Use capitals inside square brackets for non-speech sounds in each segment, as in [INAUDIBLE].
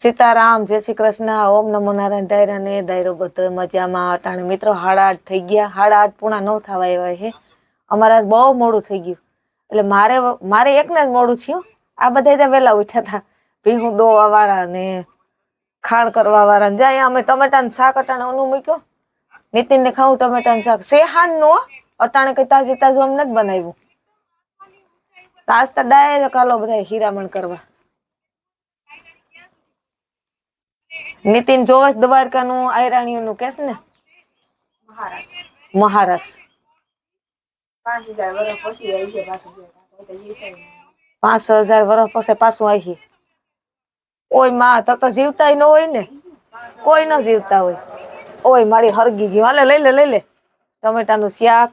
સીતારામ, જય શ્રી કૃષ્ણ, ઓમ નમો નારાયણ ડાયરા ને દાયરો બધો મજામાં, અટાણે મિત્રો હાડા આઠ થઈ ગયા. હાડા પૂણા નવ થવા આવ્યા હે અમારા બહુ મોડું થઈ ગયું. એટલે મારે મારે એકને જ મોડું થયું. આ બધા ત્યાં વહેલા ઉઠ્યા હતા. ભીહું દોવા વાળા ને ખાણ કરવા વાળા જાય. અમે ટમેટાનું શાક અટાણે ઓનું મૂક્યો. નીતિન ને ખાવું ટમેટાનું શાક. સેહાન નો, અટાણે કઈ તાજી તાજું અમને જ બનાવ્યું. તાજ તો ડાયરેક્ટ કાલો બધા હીરામણ કરવા. નીતિન જોવસ દ્વારકાનું આયરાણીઓનું કેસ ને? મહારાસ પાંચ હજાર વર્ષ પછી પાછું આવી ઓયમાં તો તો જીવતા ન હોય ને. કોઈ ન જીવતા હોય. ઓય મારી હરગી ગયું હાલે લઈ લે લઈ લે. ટમેટાનું શાક.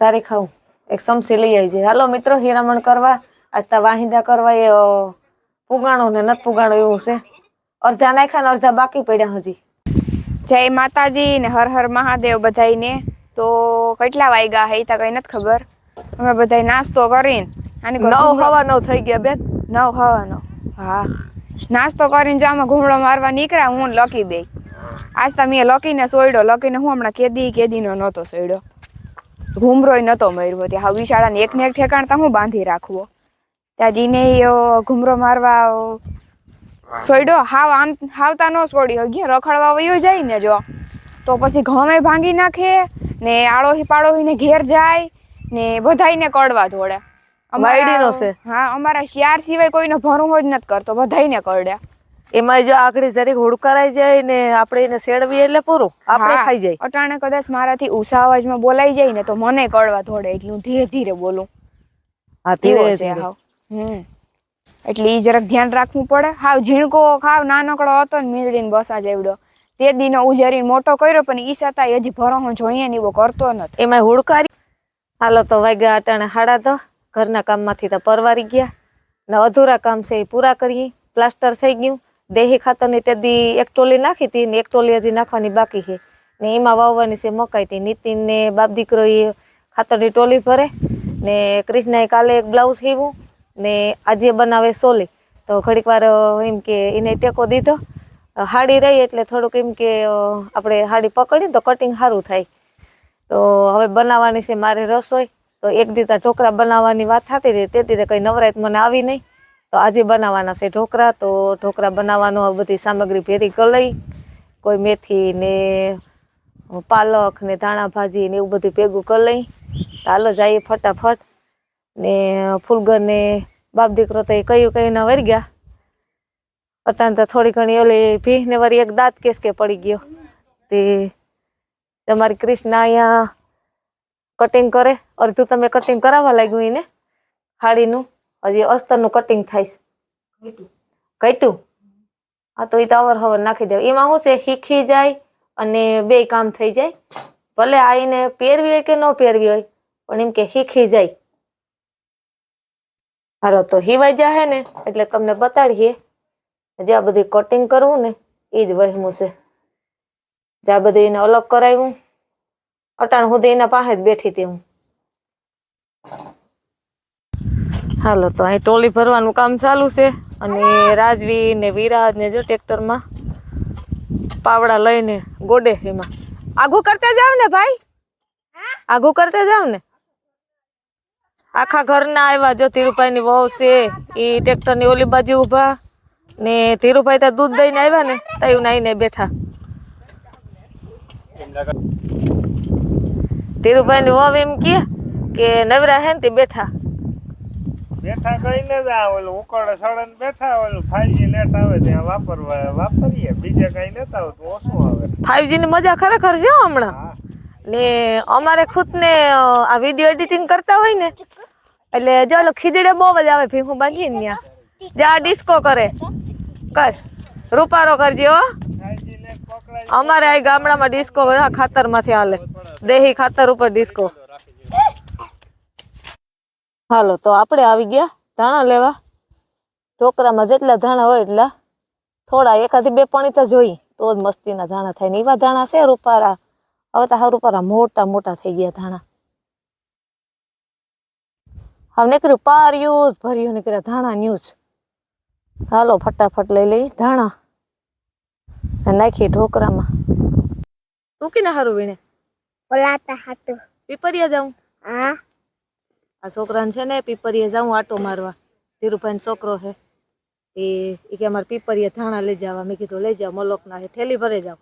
તારે ખાવું. એક સમસી લઈ આવી જાય હાલો મિત્રો હીરામણ કરવા. આજ તા વાહિંદા કરવા એ પુગાણો ને નથી પુગાણો એવું છે. અડધા નાખ્યા ને અડધા બાકી પડ્યા હજી. જય માતાજી ને હર હર મહાદેવ બધાઈને તો કેટલા વાગ્યા હે તા કઈ નથી ખબર. અમે બધા નાસ્તો કરીને આની નવ હવાનો થઈ ગયા બેન. નવ હવાનો હા. નાસ્તો કરીને જામાં ઘૂમડો મારવા નીકળ્યા હું ને લકી બે આજ તા મેં લકીને સોયડો લકીને હું હમણાં કેદી કેદીનો નહોતો સોયડો. ઘૂમરોય નહોતો મર્યો ત્યાં. હવે વિશાળાને એક ને એક ઠેકાણ તો હું બાંધી રાખવો. ત્યાં જીને ઘૂમરો મારવા સોયડો હાવ આમ હાવતા ન છોડી હગી રખડવા વયો જાય ને જો. તો પછી ઘમે ભાંગી નાખે ને આળોહી પાડોહીને ઘેર જાય ને બધાયને કડવા ધોડે છે. હા અમારા શિયાર સિવાય કોઈનો ભરું જ નથી કરતો. બધાયને કરડે. એમાં જો આખડી જરીક હુડકારાઈ જાય ને આપણે એને સેડવી એટલે પૂરું. આપણે ખાઈ જાય. અટાણે કદાચ મારાથી ઉષા અવાજમાં બોલાઈ જાય ને તો મને કડવા ધોડે એટલે હું ધીરે ધીરે બોલું. હા ધીરે ધીરે. હમ. એટલે એ જરાક ધ્યાન રાખવું પડે. હાવ ઝીણકો ખાવ, નાનકડો હતો ને મીંડળીને બસા જેવડો. તે દીનો ઉજેરીને મોટો કર્યો, પણ ઈ છતાંય હજી ભરો જોઈએ ને એવો કરતો નથી એમાં હુડકારી. હાલો તો વાગ્યા અટાણે હાડા તો ઘરના કામમાંથી તો પરવારી ગયા. ને અધૂરા કામ છે એ પૂરા કરીએ. પ્લાસ્ટર થઈ ગયું. દેહી ખાતરની તે દી એક ટોલી નાખી હતી ને એક ટોલી હજી નાખવાની બાકી છે. ને એમાં વાવવાની છે મકાઈ હતી. નીતિન ને બાપ દીકરો એ ખાતરની ટોલી ભરે. ને કૃષ્ણએ કાલે એક બ્લાઉઝ સીવું. ને આજે બનાવે સોલી, તો ઘડીક વાર એમ કે એને ટેકો દીધો. હાડી રહી એટલે થોડુંક એમ કે આપણે હાડી પકડી તો કટિંગ સારું થાય. તો હવે બનાવવાની છે મારે રસોઈ, તો એક દીતા ઢોકળા બનાવવાની વાત થતી હતી, તે દીધે કંઈ નવરાત મને આવી નહીં. તો આજે બનાવવાના છે ઢોકળા, તો બનાવવાનું આ બધી સામગ્રી ભેરી કરી લઈ કોઈ મેથી ને પાલક ને ધાણા ભાજી ને એવું બધું ભેગું કરી લઈ હાલો જઈએ ફટાફટ. ને ફૂલગરને બાપ દીકરો તો એ કયું કયું ના વળી ગયા. અટાણ તો થોડી ઘણી ઓલી ભી ને વળી એક દાંત કેસ કે પડી ગયો. તે તમારી ક્રિષ્ના અહીંયા કટિંગ કરે. અડધું તમે કટિંગ કરાવવા લાગ્યું એને. હાડીનું. હજી અસ્તરનું કટિંગ થાય ઘટ્યું. હા તો એ તો અવર હવર નાખી દેવા. એમાં શું છે? શીખી જાય અને બે કામ થઈ જાય. ભલે આઈને પહેરવી હોય કે ન પહેરવી હોય પણ એમ કે શીખી જાય. હાલો તો હિવાઈ જાહે ને એટલે તમને બતાડીએ. જે આ બધી કટિંગ કરવું ને એ જ વહેમું છે. ત્યાં બધું એને અલગ કરાવ્યું અટાણ સુધી એના પાસે જ બેઠી હતી હું. હાલો તો અહીં ટોલી ભરવાનું કામ ચાલુ છે અને રાજવી ને વિરાજ ને જો ટ્રેક્ટરમાં પાવડા લઈને ગોડે એમાં. આઘું કરતા જાવ ને ભાઈ? આઘું કરતા જાવ ને? આખા ઘરના આવ્યા જો ધીરુભાઈની વહુ છે એ ટ્રેક્ટરની ઓલી બાજુ ઊભા. ને ધીરુભાઈ ત્યાં દૂધ દઈને આવ્યા ને ત્યાં નાઈને બેઠા. ધીરુભાઈની વહુ એમ કે કે નવરા હે ને તે બેઠા. બેઠા કઈને જ આ ઓલું ઉકળે સળન બેઠા ઓલું ફાઈવજી નેટ આવે ત્યાં વાપરવા વાપરીએ. બીજે કઈ લેતા હોય તો ઓછું આવે. ફાઈવજી ની મજા ખરેખર છે હમણાં. ને અમારે ખુદ ને આ વીડિયો એડિટિંગ કરતા હોય ને, એટલે જો ઓલો ખીજડે બહુ જ આવે ભીખું બાંધી ને ત્યાં. જા ડિસ્કો કરે. કર. રૂપારો કરજે, હો. અમારે આ ગામડામાં ડિસ્કો ખાતરમાંથી હાલે. દેહી ખાતર ઉપર ડિસ્કો હાલો, તો આપણે આવી ગયા. ધાણા લેવા. ઢોકરામાં જેટલા ધાણા હોય એટલા. થોડા એકાદી બે પાણી તો જોઈ. તો જ મસ્તીના ધાણા થાય ને એવા ધાણા છે રૂપારા. હવે તો સારું રૂપારા મોટા મોટા થઈ ગયા ધાણા. હવે નીકળ્યું પાર્યું જ ભર્યું નીકળ્યા ધાણા ન્યૂઝ. હાલો ફટાફટ લઈ લઈ ધાણા. નાખી ઢોકરામાં. તું કે હારું વીણે? બોલાતા હાટો. પીપરિયા જાઉં? હા. આ છોકરાને છે ને પીપરિયા જાઉં આટો મારવા. ધીરુભાઈ છોકરો છે. એ કે અમારે પીપરિયા ધાણા લઈ જવા. મેં કીધું લઈ જાઓ મલોકના ના ઠેલી ભરે જાવ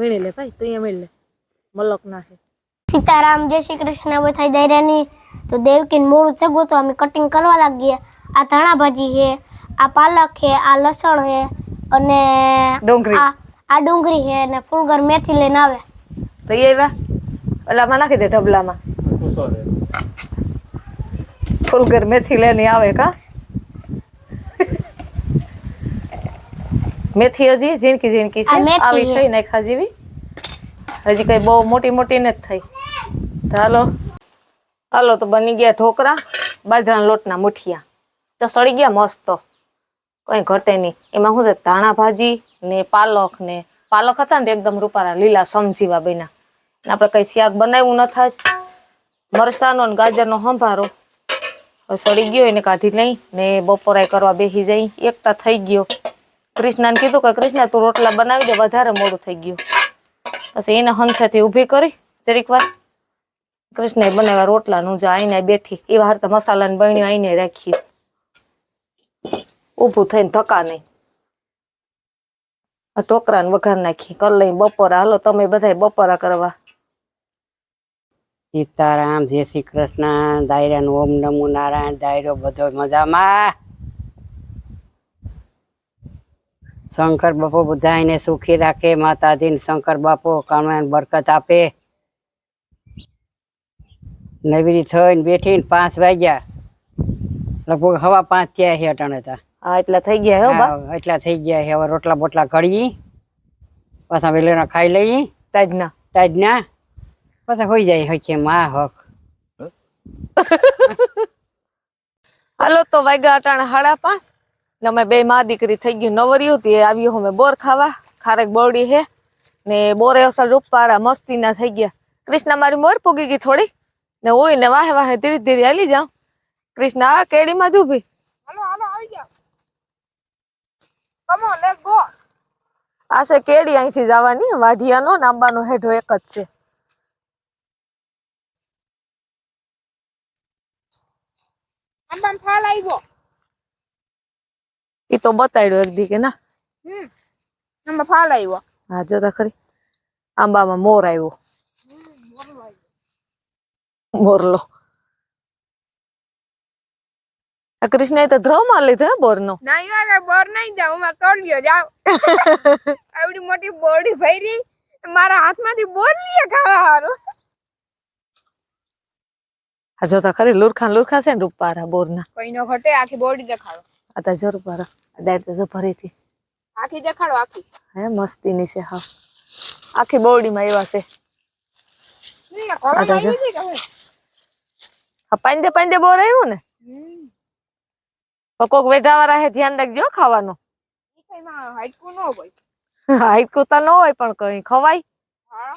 વીણી લે ભાઈ તું અહીંયા વીણ લે મલક નાખે. સીતારામ જય શ્રી કૃષ્ણ બધાય દાયરાની તો દેવકી મોડું થયું તો અમે કટિંગ કરવા લાગીએ. આ ધાણા ભાજી છે આ પાલક છે આ લસણ છે અને ડુંગળી. આ આ ડુંગળી છે અને ફૂલગર મેથી લઈને આવે. લઈ આવ્યા? ઓલામાં નાખી દે ઢબલામાં. ફૂલગર મેથી લઈને આવે કા? મેથી હજી ઝીણકી ઝીણકી છે. આવી થઈ નાખા જેવી. હજી કઈ બહુ મોટી મોટી નથી થઈ. તો હાલો. હાલો તો બની ગયા ઢોકરા બાજરાના લોટના મુઠિયા. તો સળી ગયા મસ્ત. કઈ ઘટે નહીં. એમાં શું છે? ધાણા ભાજી ને પાલક ને પાલક હતા ને એકદમ રૂપારા લીલા સમજીવા બન્યા. ને આપણે કઈ શાક બનાવ્યું ન થાય મરસાનો ને ગાજરનો સંભારો સળી ગયો એને કાઢી લઈ ને બપોરાય કરવા બેસી જઈ એકતા થઈ ગયો. કૃષ્ણાને કીધું કે, કૃષ્ણ, તું રોટલા બનાવી દે, વધારે મોડું થઈ ગયું. પછી એને હંસાથી ઊભી કરી, જરીક વાર. કૃષ્ણએ બનાવ્યા રોટલાનું જા આઈને બેઠી, એ વાર તો મસાલાને બન્યું, આઈને રાખ્યું. ઊભું થઈને ધક્કા નહીં. ટોકરાને વઘાર નાખી કર લઈ બપોરા હાલો, તમે બધા બપોરા કરવા. સીતારામ, જય શ્રી કૃષ્ણ, દાયરાનું ઓમ નમો નારાયણ, દાયરો બધો મજામાં. શંકર બાપુ બધાને સુખી રાખે માતાજીને શંકર બાપુ કામયાન બરકત આપે. નવી થઈને બેઠીને પાંચ વાગ્યા. લગભગ હવા પાંચ થયા છે અટાણે તા. હા એટલા થઈ ગયા હે બા? એટલા થઈ ગયા છે. હવે રોટલા બોટલા ઘડી પાછા વેલેના ખાઈ લઈ તાજના. તાજના. પાછા હોઈ જાય હકે માં હક હાલો તો વાગ્યા અટાણે સાડા પાંચ. ને અમે બે માં દીકરી થઈ ગયું નવરિયું તે આવ્યું અમે બોર ખાવા. ખારેક બોરડી હે ને બોરે અસલ રૂપારા મસ્તીના થઈ ગયા. કૃષ્ણ મારી મોર પૂગી ગઈ થોડી ને હોય ને વાહે વાહે ધીરે ધીરે હાલી જાઉં. કૃષ્ણ આ કેડીમાં જ ઊભી. હાલો હાલો આવી જાઓ. કમો લેટ્સ ગો આ છે કેડી અહીંથી જવાની વાઢિયાનો નાંબાનો હેઠો એક જ છે. ફાલ આવ્યો. ઈ તો બતાડ્યો એક દી કે ના. આંબા ફાલ આવ્યો હા જોતા ખરી. આંબામાં મોર આવ્યો મોરલો આ કૃષ્ણએ તો ધ્રવમાં લીધો બોરનો. વાગે બોર નહીં જાવ મારે તોડ્યો જાવ. [LAUGHS] આવડી મોટી બોરડી ભરી મારા હાથમાંથી બોર લીએ ખાવા હારું. આ જોતા ખરી લુરખા ને લુરખા છે ને રૂપારા બોરના. કોઈ નો ઘટે આખી બોરડી દેખાડો. આ જરૂર પર દાડ તો ભરીથી આખી દેખાડો આખી. હે મસ્તીની છે હા. આખી બોરડીમાં એવા છે. પાંદે પાંજે બોર આવ્યું ને? કોક વેઢાવાળા હે ધ્યાન રાખજો ખાવાનું. હાઈટકું ન હોય. [LAUGHS] હાઈટ તો ન હોય પણ કઈ ખવાય. હા.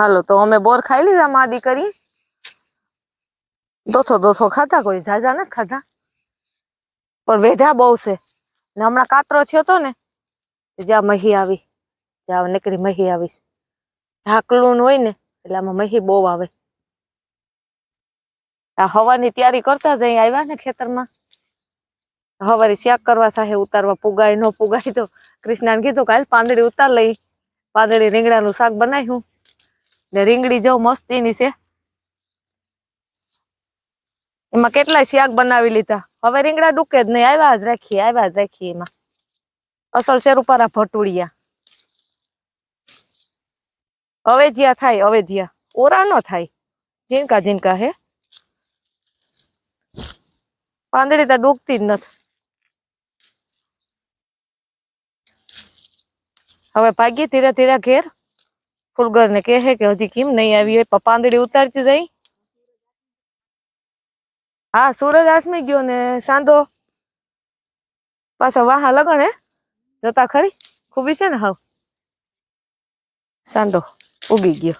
હાલો, તો અમે બોર ખાઈ લીધા માદી કરી. દોથો દોથો ખાધા, કોઈ ઝાઝા નથી ખાધા. પણ વેઢા બહુ છે. ને હમણાં કાતરો થયો તો ને જ્યાં મહી આવી, જ્યાં નીકળી મહી આવી ઢાકલું હોય ને, એટલે આમાં મહી બહુ આવે. આ હવાની તૈયારી કરતા જ અહીં આવ્યા ને ખેતરમાં. હવારી શાક કરવા થાય ઉતારવા પુગાય, ન પુગાય તો કૃષ્ણાને કીધું કાલ પાંદડી ઉતાર લઈ. પાંદડી રીંગણાનું શાક બનાવ્યું. ને રીંગણી જો મસ્તીની છે. એમાં કેટલાય શાક બનાવી લીધા. હવે રીંગણા ડૂકે જ નહીં. આવ્યા જ રાખીએ, આવ્યા જ રાખીએ એમાં. અસલ શેરુપારા ભટુડિયા. અવેજિયા થાય, અવેજિયા. ઓરા નો થાય. જીનકા ઝીણકા હે. પાંદડી તો ડૂબતી જ નથી. હવે ભાગીએ ધીરે ધીરે ઘેર. ફૂલગર ને કહે કે હજી કેમ નહીં આવી હોય? પણ પાંદડી ઉતારતી જાય? હા, સૂરજ આથમી ગયો ને, સાંધો. પાછા વાહા લગણ હે? જતા ખરી? ખૂબી છે ને હાવ? સાંધો ઉગી ગયો.